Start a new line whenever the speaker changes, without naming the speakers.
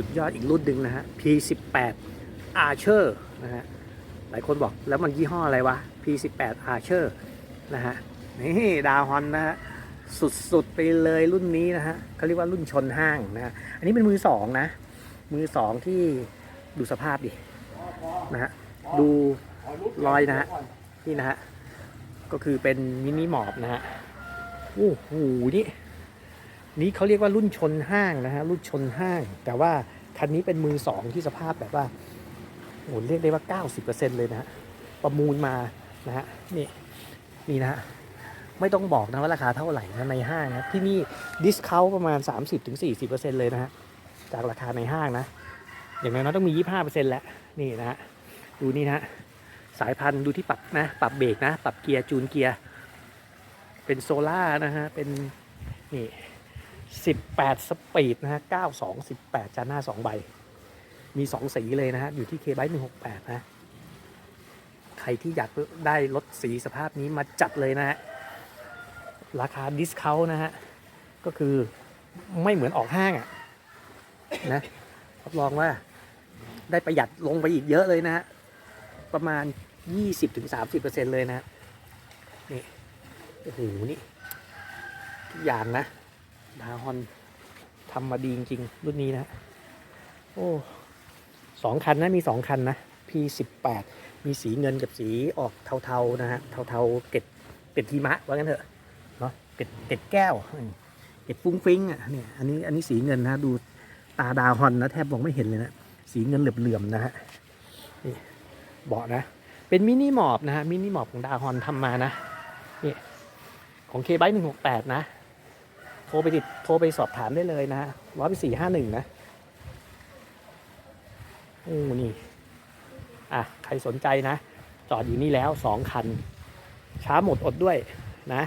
สุดยอดอีกรุ่นหนึ่งนะฮะ P18 Archer นะฮะ หลายคนบอกแล้วมันยี่ห้ออะไรวะ P18 Archer นะฮะ นี่ดาวฮอนนะฮะ สุดๆไปเลยรุ่นนี้นะฮะเขาเรียกว่ารุ่นชนห้างนะฮะ อันนี้เป็นมือสองนะ มือสองที่ดูสภาพดิ นะฮะ ดูรอยนะฮะ นี่นะฮะ ก็คือเป็นมินิหมอบนะฮะ โอ้โห นี่ นี่เขาเรียกว่ารุ่นชนห้างนะฮะรุ่นชนห้าง แต่ว่าคันนี้เป็นมือสองที่สภาพแบบว่าโอ้โหเรียกได้ว่า 90%เลยนะฮะประมูลมานะฮะนี่นี่นะฮะไม่ต้องบอกนะว่าราคาเท่าไหร่นะในห้างนะที่นี่ดิสคาวประมาณ 30-40%เลยนะฮะจากราคาในห้างนะ อย่างน้อยต้องมี 25%แล้วนี่นะฮะดูนี่นะฮะสายพันธุ์ดูที่ปรับนะปรับเบรกนะ ปรับเกียร์จูนเกียร์ เป็นโซล่านะฮะเป็นนี่ 18 สปีดนะฮะ92 18 จานหน้า 2 ใบ มี 2 สีเลยนะฮะ อยู่ที่ k b y 168 นะ ใครที่อยากได้รถสีสภาพนี้มาจัดเลยนะฮะ ราคาดิสคาวนะฮะ ก็คือไม่เหมือนออกห้างอะนะรับรองว่าได้ประหยัดลงไปอีกเยอะเลยนะฮะ ประมาณ 20-30%เลยนะนี่โอ้โหนี่ทุกอย่างนะ ดาฮอนทำมาดีจริงๆรุ่นนี้นะโอ้สองคันนะมีสองคันนะ P18 มีสีเงินกับสีออกเทาๆนะฮะเทาๆเกล็ดเกล็ดหิมะว่ากันเถอะเนาะเกล็ดเกล็ดแก้วเกล็ดฟุ้งฟิ้งอะเนี่ยอันนี้อันนี้สีเงินนะดูตาดาวฮอนนะแทบมองไม่เห็นเลยนะสีเงินเหลื่อมๆนะฮะนี่เบาะนะ เป็นมินิหมอบนะฮะมินิหมอบของดาวฮอนทำมานะนี่ของเคไบหนึ่งหกแปดนะ ทรไปติดโทรไปสอบถามได้เลยนะฮะร้อยไปสี่ห้าหนึ่งนะโอ้นี่ อะ ใครสนใจนะ จอดอยู่นี่แล้วสองคัน ช้าหมดอดด้วยนะ